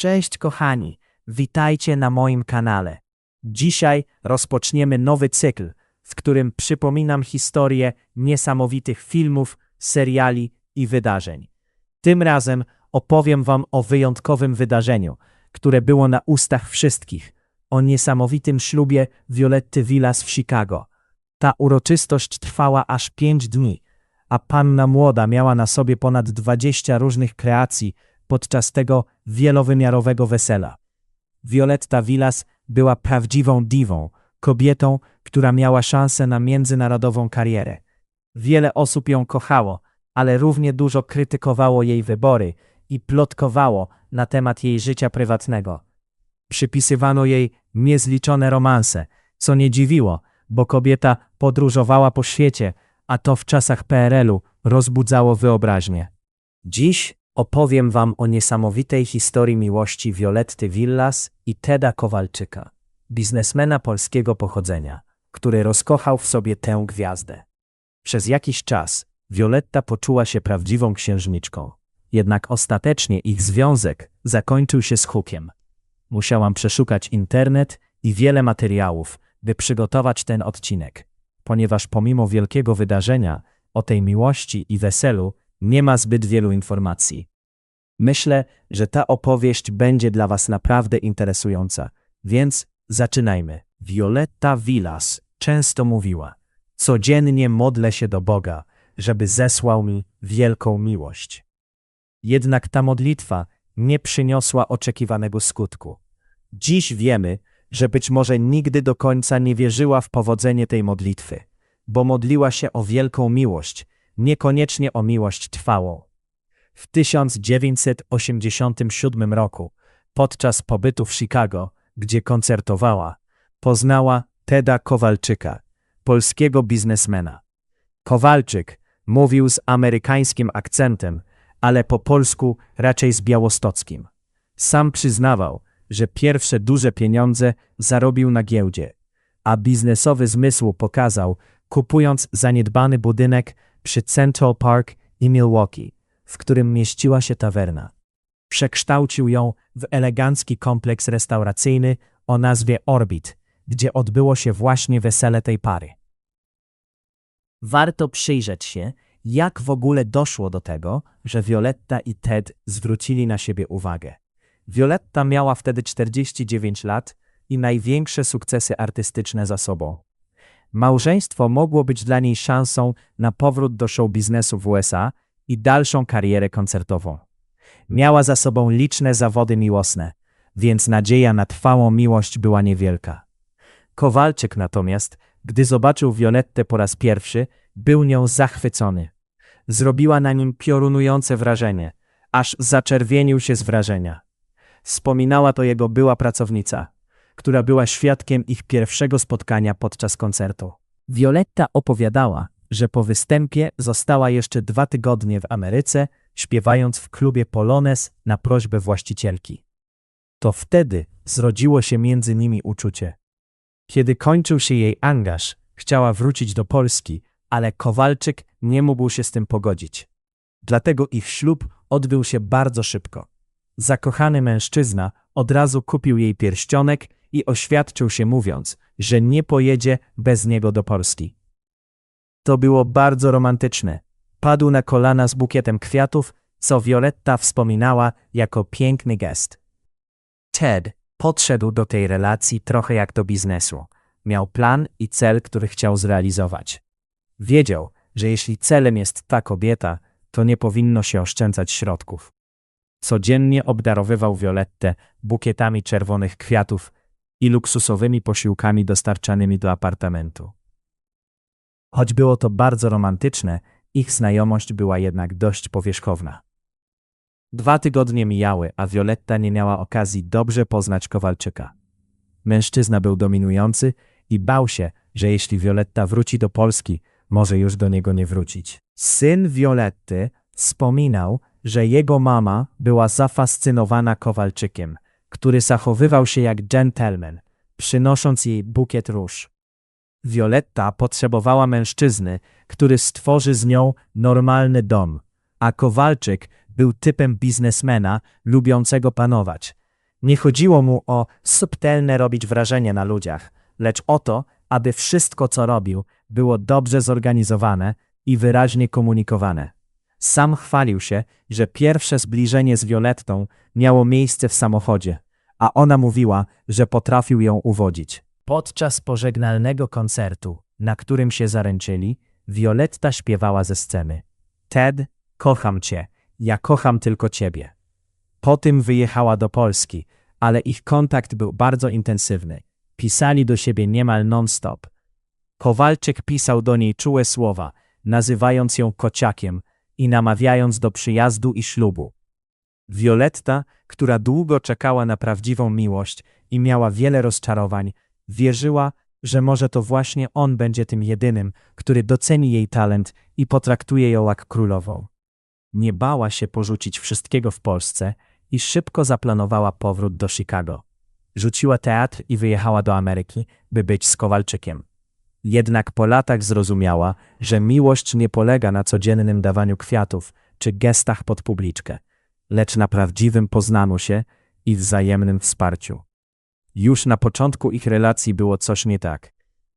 Cześć kochani, witajcie na moim kanale. Dzisiaj rozpoczniemy nowy cykl, w którym przypominam historię niesamowitych filmów, seriali i wydarzeń. Tym razem opowiem Wam o wyjątkowym wydarzeniu, które było na ustach wszystkich, o niesamowitym ślubie Violetty Villas w Chicago. Ta uroczystość trwała aż pięć dni, a panna młoda miała na sobie ponad 20 różnych kreacji podczas tego wielowymiarowego wesela. Violetta Villas była prawdziwą diwą, kobietą, która miała szansę na międzynarodową karierę. Wiele osób ją kochało, ale równie dużo krytykowało jej wybory i plotkowało na temat jej życia prywatnego. Przypisywano jej niezliczone romanse, co nie dziwiło, bo kobieta podróżowała po świecie, a to w czasach PRL-u rozbudzało wyobraźnię. Dziś opowiem Wam o niesamowitej historii miłości Violetty Villas i Teda Kowalczyka, biznesmena polskiego pochodzenia, który rozkochał w sobie tę gwiazdę. Przez jakiś czas Violetta poczuła się prawdziwą księżniczką, jednak ostatecznie ich związek zakończył się z hukiem. Musiałam przeszukać internet i wiele materiałów, by przygotować ten odcinek, ponieważ pomimo wielkiego wydarzenia o tej miłości i weselu nie ma zbyt wielu informacji. Myślę, że ta opowieść będzie dla Was naprawdę interesująca, więc zaczynajmy. Violetta Villas często mówiła: Codziennie modlę się do Boga, żeby zesłał mi wielką miłość. Jednak ta modlitwa nie przyniosła oczekiwanego skutku. Dziś wiemy, że być może nigdy do końca nie wierzyła w powodzenie tej modlitwy, bo modliła się o wielką miłość, niekoniecznie o miłość trwałą. W 1987 roku, podczas pobytu w Chicago, gdzie koncertowała, poznała Teda Kowalczyka, polskiego biznesmena. Kowalczyk mówił z amerykańskim akcentem, ale po polsku raczej z białostockim. Sam przyznawał, że pierwsze duże pieniądze zarobił na giełdzie, a biznesowy zmysł pokazał, kupując zaniedbany budynek przy Central Park i Milwaukee, w którym mieściła się tawerna. Przekształcił ją w elegancki kompleks restauracyjny o nazwie Orbit, gdzie odbyło się właśnie wesele tej pary. Warto przyjrzeć się, jak w ogóle doszło do tego, że Violetta i Ted zwrócili na siebie uwagę. Violetta miała wtedy 49 lat i największe sukcesy artystyczne za sobą. Małżeństwo mogło być dla niej szansą na powrót do show biznesu w USA i dalszą karierę koncertową. Miała za sobą liczne zawody miłosne, więc nadzieja na trwałą miłość była niewielka. Kowalczyk natomiast, gdy zobaczył Violettę po raz pierwszy, był nią zachwycony. Zrobiła na nim piorunujące wrażenie, aż zaczerwienił się z wrażenia. Wspominała to jego była pracownica, która była świadkiem ich pierwszego spotkania podczas koncertu. Violetta opowiadała, że po występie została jeszcze dwa tygodnie w Ameryce, śpiewając w klubie Polones na prośbę właścicielki. To wtedy zrodziło się między nimi uczucie. Kiedy kończył się jej angaż, chciała wrócić do Polski, ale Kowalczyk nie mógł się z tym pogodzić. Dlatego ich ślub odbył się bardzo szybko. Zakochany mężczyzna od razu kupił jej pierścionek i oświadczył się mówiąc, że nie pojedzie bez niego do Polski. To było bardzo romantyczne. Padł na kolana z bukietem kwiatów, co Violetta wspominała jako piękny gest. Ted podszedł do tej relacji trochę jak do biznesu. Miał plan i cel, który chciał zrealizować. Wiedział, że jeśli celem jest ta kobieta, to nie powinno się oszczędzać środków. Codziennie obdarowywał Violettę bukietami czerwonych kwiatów i luksusowymi posiłkami dostarczanymi do apartamentu. Choć było to bardzo romantyczne, ich znajomość była jednak dość powierzchowna. Dwa tygodnie mijały, a Violetta nie miała okazji dobrze poznać Kowalczyka. Mężczyzna był dominujący i bał się, że jeśli Violetta wróci do Polski, może już do niego nie wrócić. Syn Violetty wspominał, że jego mama była zafascynowana Kowalczykiem, który zachowywał się jak gentleman, przynosząc jej bukiet róż. Violetta potrzebowała mężczyzny, który stworzy z nią normalny dom, a Kowalczyk był typem biznesmena lubiącego panować, Nie chodziło mu o subtelne robić wrażenie na ludziach, lecz o to, aby wszystko, co robił, było dobrze zorganizowane i wyraźnie komunikowane. Sam chwalił się, że pierwsze zbliżenie z Violettą miało miejsce w samochodzie, a ona mówiła, że potrafił ją uwodzić. Podczas pożegnalnego koncertu, na którym się zaręczyli, Violetta śpiewała ze sceny. Ted, kocham cię, ja kocham tylko ciebie. Po tym wyjechała do Polski, ale ich kontakt był bardzo intensywny. Pisali do siebie niemal non-stop. Kowalczyk pisał do niej czułe słowa, nazywając ją kociakiem i namawiając do przyjazdu i ślubu. Violetta, która długo czekała na prawdziwą miłość i miała wiele rozczarowań, wierzyła, że może to właśnie on będzie tym jedynym, który doceni jej talent i potraktuje ją jak królową. Nie bała się porzucić wszystkiego w Polsce i szybko zaplanowała powrót do Chicago. Rzuciła teatr i wyjechała do Ameryki, by być z Kowalczykiem. Jednak po latach zrozumiała, że miłość nie polega na codziennym dawaniu kwiatów czy gestach pod publiczkę, lecz na prawdziwym poznaniu się i wzajemnym wsparciu. Już na początku ich relacji było coś nie tak.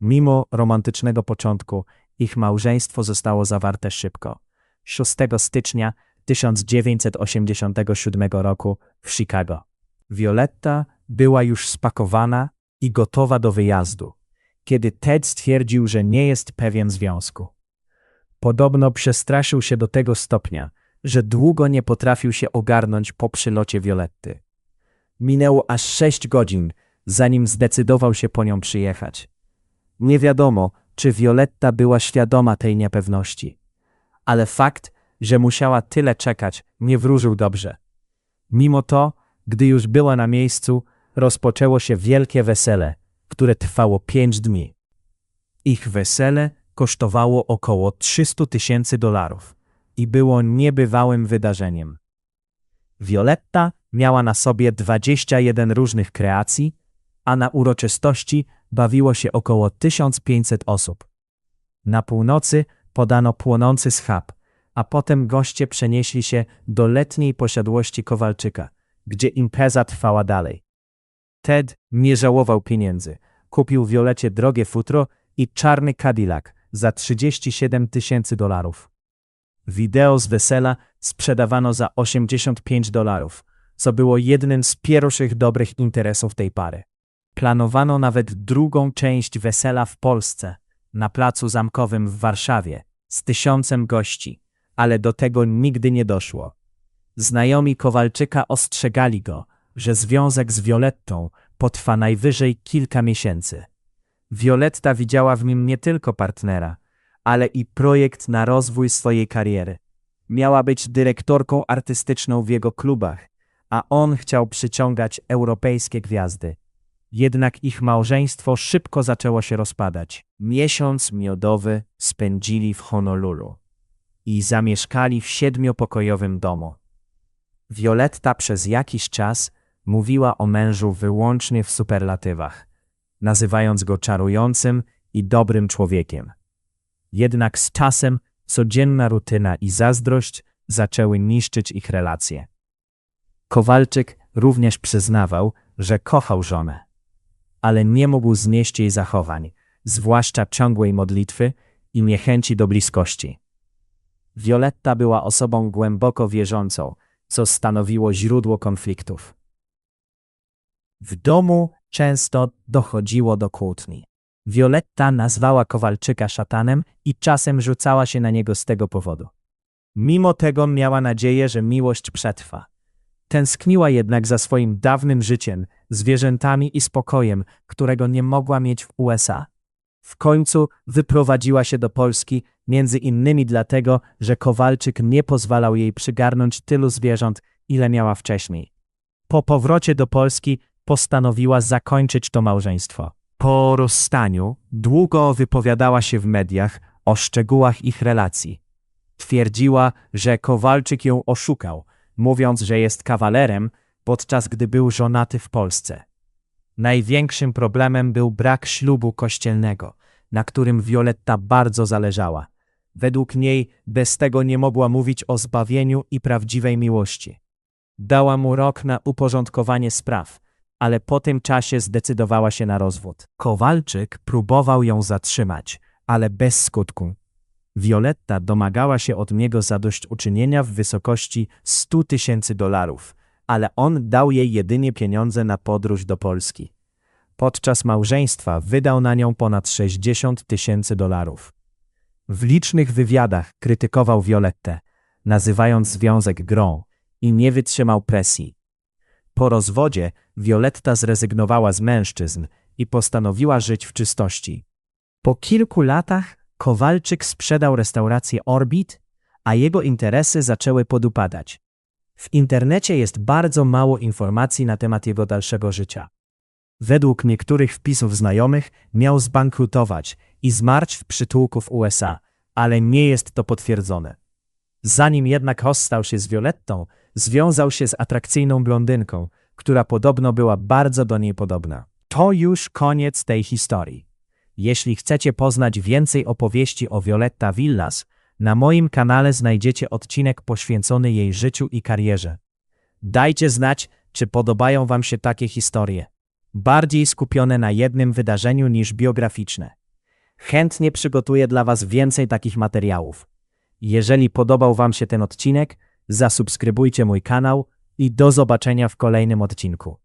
Mimo romantycznego początku, ich małżeństwo zostało zawarte szybko. 6 stycznia 1987 roku w Chicago. Violetta była już spakowana i gotowa do wyjazdu, kiedy Ted stwierdził, że nie jest pewien związku. Podobno przestraszył się do tego stopnia, że długo nie potrafił się ogarnąć po przylocie Violetty. Minęło aż sześć godzin, zanim zdecydował się po nią przyjechać. Nie wiadomo, czy Violetta była świadoma tej niepewności, ale fakt, że musiała tyle czekać, nie wróżył dobrze. Mimo to, gdy już była na miejscu, rozpoczęło się wielkie wesele, które trwało pięć dni. Ich wesele kosztowało około 300 tysięcy dolarów i było niebywałym wydarzeniem. Violetta miała na sobie 21 różnych kreacji, a na uroczystości bawiło się około 1500 osób. Na północy podano płonący schab, a potem goście przenieśli się do letniej posiadłości Kowalczyka, gdzie impreza trwała dalej. Ted nie żałował pieniędzy. Kupił Violecie drogie futro i czarny Cadillac za 37 tysięcy dolarów. Wideo z wesela sprzedawano za 85 dolarów, co było jednym z pierwszych dobrych interesów tej pary. Planowano nawet drugą część wesela w Polsce, na placu zamkowym w Warszawie, z tysiącem gości, ale do tego nigdy nie doszło. Znajomi Kowalczyka ostrzegali go, że związek z Violettą potrwa najwyżej kilka miesięcy. Violetta widziała w nim nie tylko partnera, ale i projekt na rozwój swojej kariery. Miała być dyrektorką artystyczną w jego klubach, a on chciał przyciągać europejskie gwiazdy. Jednak ich małżeństwo szybko zaczęło się rozpadać. Miesiąc miodowy spędzili w Honolulu i zamieszkali w siedmiopokojowym domu. Violetta przez jakiś czas mówiła o mężu wyłącznie w superlatywach, nazywając go czarującym i dobrym człowiekiem. Jednak z czasem codzienna rutyna i zazdrość zaczęły niszczyć ich relacje. Kowalczyk również przyznawał, że kochał żonę, ale nie mógł znieść jej zachowań, zwłaszcza ciągłej modlitwy i niechęci do bliskości. Violetta była osobą głęboko wierzącą, co stanowiło źródło konfliktów. W domu często dochodziło do kłótni. Violetta nazwała Kowalczyka szatanem i czasem rzucała się na niego z tego powodu. Mimo tego miała nadzieję, że miłość przetrwa. Tęskniła jednak za swoim dawnym życiem, zwierzętami i spokojem, którego nie mogła mieć w USA. W końcu wyprowadziła się do Polski, między innymi dlatego, że Kowalczyk nie pozwalał jej przygarnąć tylu zwierząt, ile miała wcześniej. Po powrocie do Polski postanowiła zakończyć to małżeństwo. Po rozstaniu długo wypowiadała się w mediach o szczegółach ich relacji. Twierdziła, że Kowalczyk ją oszukał, mówiąc, że jest kawalerem, podczas gdy był żonaty w Polsce. Największym problemem był brak ślubu kościelnego, na którym Violetta bardzo zależała. Według niej bez tego nie mogła mówić o zbawieniu i prawdziwej miłości. Dała mu rok na uporządkowanie spraw, ale po tym czasie zdecydowała się na rozwód. Kowalczyk próbował ją zatrzymać, ale bez skutku. Violetta domagała się od niego zadośćuczynienia w wysokości 100 tysięcy dolarów, ale on dał jej jedynie pieniądze na podróż do Polski. Podczas małżeństwa wydał na nią ponad 60 tysięcy dolarów. W licznych wywiadach krytykował Violettę, nazywając związek grą i nie wytrzymał presji. Po rozwodzie Violetta zrezygnowała z mężczyzn i postanowiła żyć w czystości. Po kilku latach Kowalczyk sprzedał restaurację Orbit, a jego interesy zaczęły podupadać. W internecie jest bardzo mało informacji na temat jego dalszego życia. Według niektórych wpisów znajomych miał zbankrutować i zmarć w przytułku w USA, ale nie jest to potwierdzone. Zanim jednak rozstał się z Violettą, związał się z atrakcyjną blondynką, która podobno była bardzo do niej podobna. To już koniec tej historii. Jeśli chcecie poznać więcej opowieści o Violetta Villas, na moim kanale znajdziecie odcinek poświęcony jej życiu i karierze. Dajcie znać, czy podobają Wam się takie historie. Bardziej skupione na jednym wydarzeniu niż biograficzne. Chętnie przygotuję dla Was więcej takich materiałów. Jeżeli podobał Wam się ten odcinek, zasubskrybujcie mój kanał i do zobaczenia w kolejnym odcinku.